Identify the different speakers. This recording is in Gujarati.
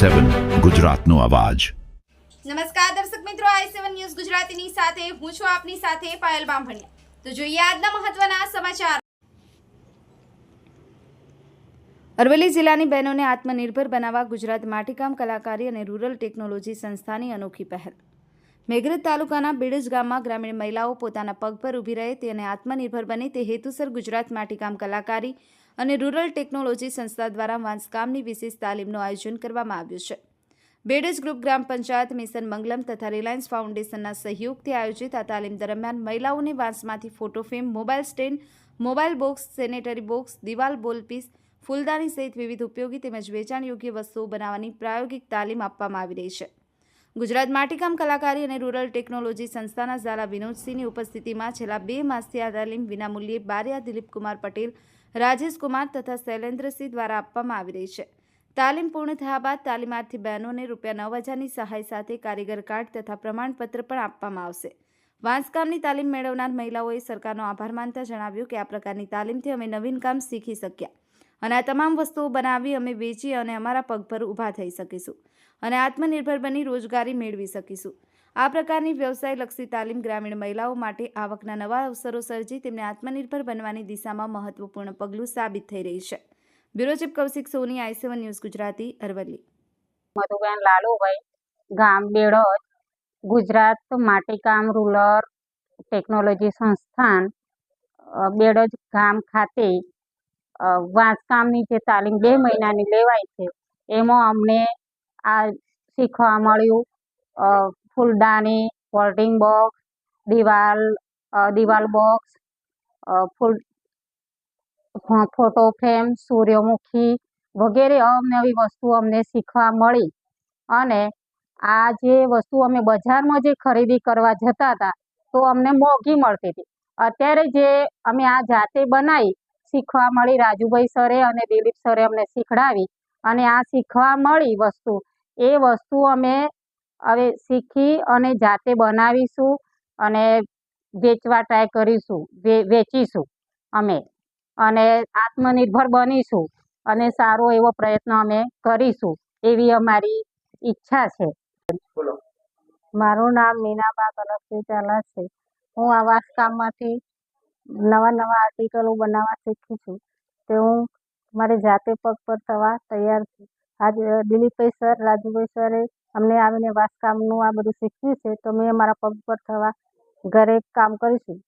Speaker 1: સેવન ગુજરાતનો અવાજ.
Speaker 2: નમસ્કાર દર્શક મિત્રો આઈ સેવન ન્યૂઝ ગુજરાતીની સાથે હું છું આપની સાથે પાયલ બામભણિયા. તો જોઈએ આજના મહત્વના સમાચાર. અરવલ્લી જિલ્લાની બહેનોને આત્મનિર્ભર બનાવવા ગુજરાત માટીકામ કલાકારી અને રૂરલ ટેકનોલોજી સંસ્થાની અનોખી પહેલ. મેઘરજ તાલુકાના બેડજ ગામમાં ગ્રામીણ મહિલાઓ પોતાના પગ પર ઊભી રહે તે અને આત્મનિર્ભર બને તે હેતુસર ગુજરાત માટીકામ કલાકારી અને રૂરલ ટેકનોલોજી સંસ્થા દ્વારા વાંસકામની વિશેષ તાલીમનું આયોજન કરવામાં આવ્યું છે. બેડજ ગ્રુપ ગ્રામ પંચાયત મિશન મંગલમ તથા રિલાયન્સ ફાઉન્ડેશનના સહયોગથી આયોજિત આ તાલીમ દરમિયાન મહિલાઓને વાંસમાંથી photo frame, mobile stand, mobile box, sanitary box, દિવાલ બોલપીસ ફૂલદાની સહિત વિવિધ ઉપયોગી તેમજ વેચાણ યોગ્ય વસ્તુઓ બનાવવાની પ્રાયોગિક તાલીમ આપવામાં આવી રહી છે. ગુજરાત માટીકામ કલાકારી અને રૂરલ ટેકનોલોજી સંસ્થાના ઝાલા વિનોદસિંહની ઉપસ્થિતિમાં છેલ્લા બે માસથી આ તાલીમ વિનામૂલ્યે બારિયા દિલીપકુમાર પટેલ રાજેશકુમાર તથા શૈલેન્દ્રસિંહ દ્વારા આપવામાં આવી રહી છે. તાલીમ પૂર્ણ થયા બાદ તાલીમાર્થી બહેનોને રૂપિયા નવ હજારની સહાય સાથે કારીગર કાર્ડ તથા પ્રમાણપત્ર પણ આપવામાં આવશે. વાંસકામની તાલીમ મેળવનાર મહિલાઓએ સરકારનો આભાર માનતા જણાવ્યું કે આ પ્રકારની તાલીમથી અમે નવીન કામ શીખી શક્યા. અને આ તમામ વસ્તુઓ બનાવી અમે વેચી અને અમારા પગ પર ઊભા થઈ શકીશું અને આત્મનિર્ભર બની રોજગારી મેળવી શકીશું. આ પ્રકારની વ્યવસાયલક્ષી તાલીમ ગ્રામીણ મહિલાઓ માટે આવકના નવા અવસરો સર્જી તેમને આત્મનિર્ભર બનવાની દિશામાં મહત્વપૂર્ણ પગલું સાબિત થઈ રહી છે. Bureau chief Kaushik Soni, I seven news Gujarati, Aravalli.
Speaker 3: Madhuben Lalubhai ગામ બેડોજ ગુજરાત માટીકામ રૂરલ ટેકનોલોજી સંસ્થાન બેડોજ ગામ ખાતે વાંસકામની જે તાલીમ બે મહિનાની લેવાય છે, એમાં અમને આ શીખવા મળ્યું. ફૂલદાની વોલ્ટિંગ બોક્સ દિવાલ દિવાલ બોક્સ ફૂલ ફોટો ફ્રેમ સૂર્યમુખી વગેરે અવનવી વસ્તુઓ અમને શીખવા મળી. અને આ જે વસ્તુ અમે બજારમાં જે ખરીદી કરવા જતા હતા, તો અમને મોંઘી મળતી હતી. અત્યારે જે અમે આ જાતે બનાવી શીખવા મળી રાજુભાઈ સરે અને દિલીપ સરે અમને શીખડાવી અને આ શીખવા મળી વસ્તુ. એ વસ્તુ અમે હવે શીખી અને જાતે બનાવીશું અને વેચવા ટ્રાય કરીશું વેચીશું અમે. અને આત્મનિર્ભર બનીશું અને સારો એવો પ્રયત્ન અમે કરીશું એવી અમારી ઈચ્છા છે. મારું નામ મીનાબા કનકસિંહ ચાલા છે. હું આવાસ કામમાંથી નવા નવા આર્ટિકલો બનાવવા શીખી છું. તે હું મારી જાતે પગ પર થવા તૈયાર છું. આજે દિલીપભાઈ સર, રાજુભાઈ સરે અમને આવીને વાસકામનું આ બધું શીખવ્યું છે, તો મેં મારા પગ પર થવા ઘરે કામ કરીશું.